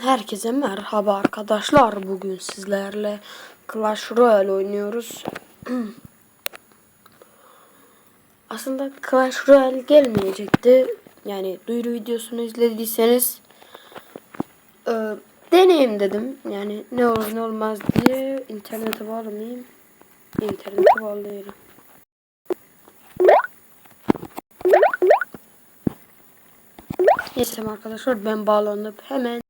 Herkese merhaba arkadaşlar. Bugün sizlerle Clash Royale oynuyoruz. Aslında Clash Royale gelmeyecekti. Yani duyuru videosunu izlediyseniz e, deneyim dedim. Yani ne olur ne olmaz diye internete bağlamayayım. İnternete bağlayayım. Neyse arkadaşlar ben bağlanıp hemen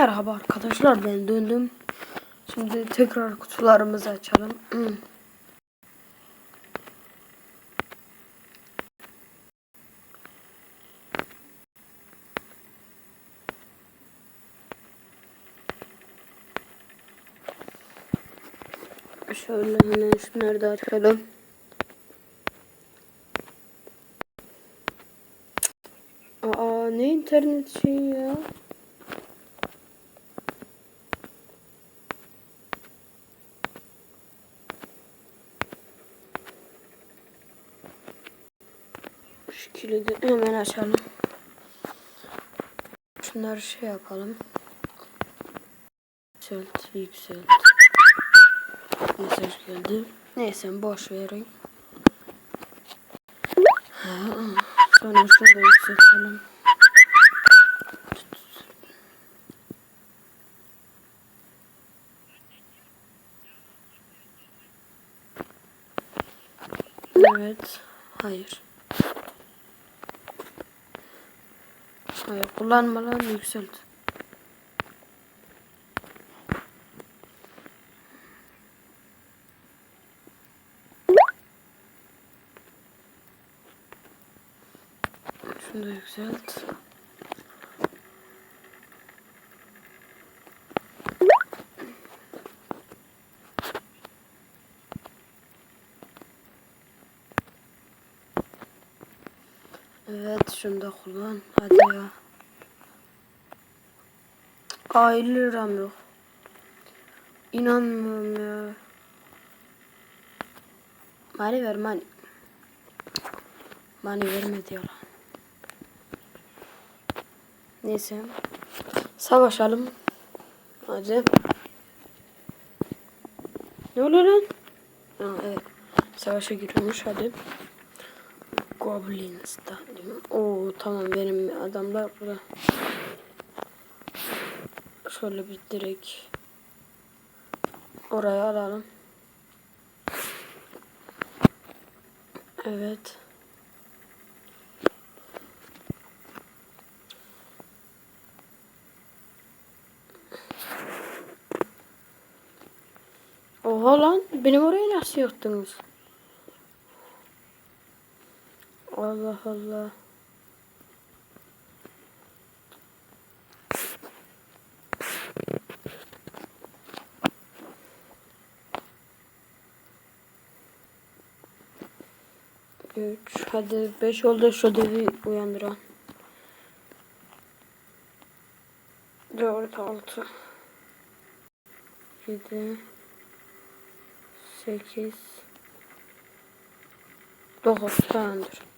Merhaba arkadaşlar ben döndüm. Şimdi tekrar kutularımızı açalım. Şöyle hemen şunları da açalım. Aa ne internet şeyi ya? Şu kilidi hemen açalım. Şunları şey yapalım. Yükselt, yükselt. Mesaj geldi. Neyse boş verin. Sonra şunu da yükseltelim. Evet. Hayır. Hayır kullanma lan yükselt. Şunu da yükselt. Evet şunu da kullan. Hadi ya. Aa 50 liram yok. İnanmıyorum ya. Mani ver mani. Mani vermedi yalan. Neyse. Savaşalım. Hadi. Ne oluyor lan? Ha, evet. Savaşa giriyormuş hadi. Goblin Stadyum. Oo tamam benim adamlar burada. Şöyle bir direkt oraya alalım. Evet. Oha lan benim oraya nasıl yoktunuz? Allah Allah. Üç. Hadi beş oldu şu devi uyandıran. Dört, altı. Yedi. Sekiz. Dokuz. Tamamdır.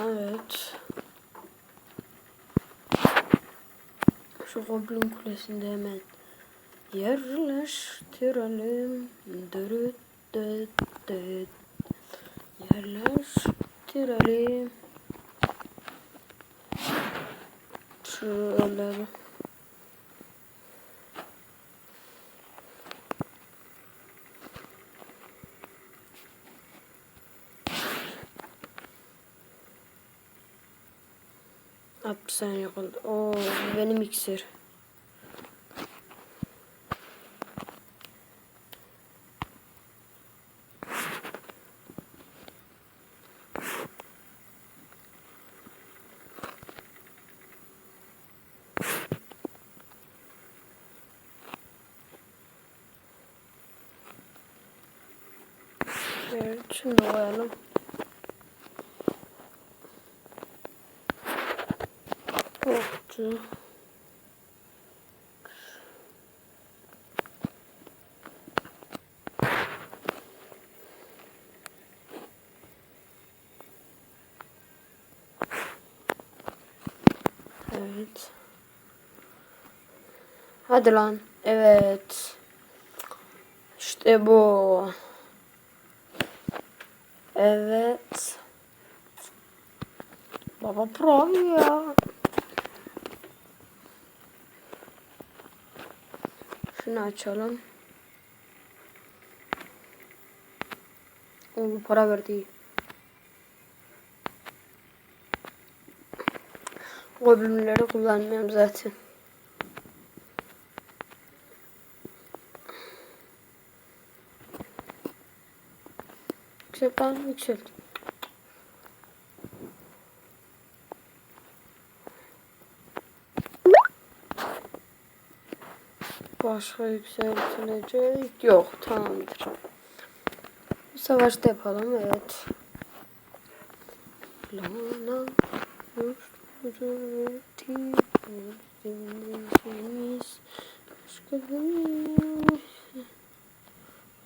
Evet. Şu Goblin Kulesi'nde hemen yerleştirelim. Dürüt düt düt. Yerleştirelim. Şöyle. 60 saniye kaldı. Oo benim iksir. Evet, şunu koyalım. Okçu. Evet. Hadi lan. Evet. İşte bu. Evet. Baba pro ya. Şunu açalım. O bu para verdi. O bölümleri kullanmıyorum zaten. Yüksek lan. Başka yükseltilecek yok tamamdır. Bir savaşta yapalım evet. Lana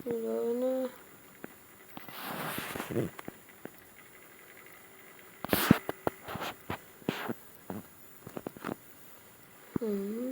Lana Güzel.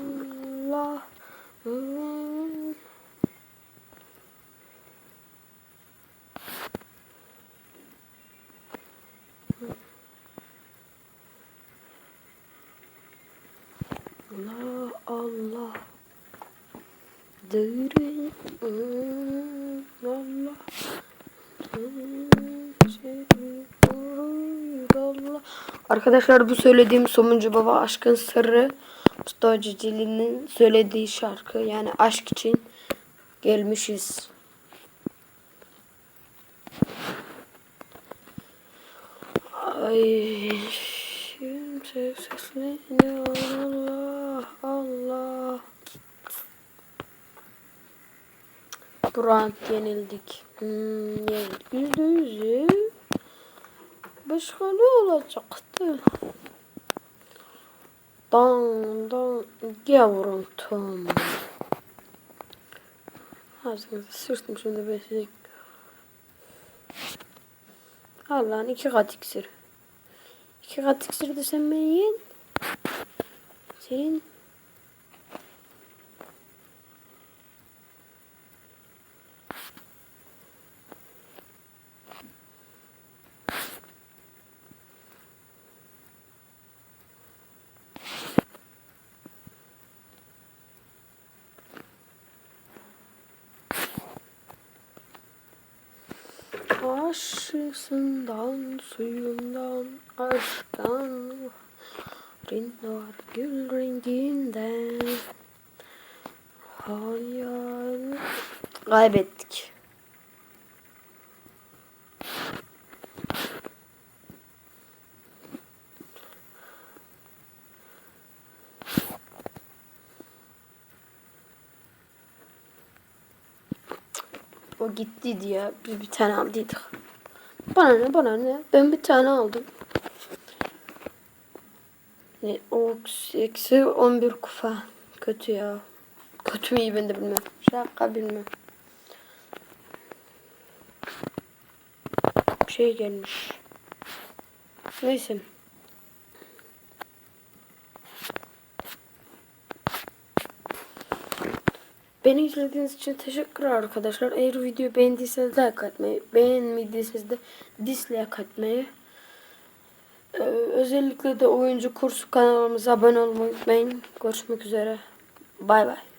Allah Allah. Dırı. Allah. Arkadaşlar bu söylediğim Somuncu Baba Aşkın Sırrı Mustafa Cicili'nin söylediği şarkı yani aşk için gelmişiz. Ay şimdi Allah Allah. Brand yenildik. Hmm, yenildik. Yüzde yüzü. Başka ne olacaktı? Dan dan yavrum tam. Ağzınızı sıçtım şimdi besleyecek. Al lan iki kat iksir. İki kat iksir de sen beni yiyin. Senin Aşısından, suyundan, aşktan. Rinnar gül renginden. Hayal. Kaybettik. O gittiydi ya. Biz bir tane aldıydık. Bana ne bana ne. Ben bir tane aldım. Ne, o eksi 11 kupa. Kötü ya. Kötü mü iyi ben de bilmem. Şaka bilmem. Bir şey gelmiş. Neyse. Beni izlediğiniz için teşekkürler arkadaşlar. Eğer videoyu beğendiyseniz like atmayı, beğenmediyseniz de dislike atmayı. Ee, özellikle de oyuncu kursu kanalımıza abone olmayı unutmayın. Görüşmek üzere. Bay bay.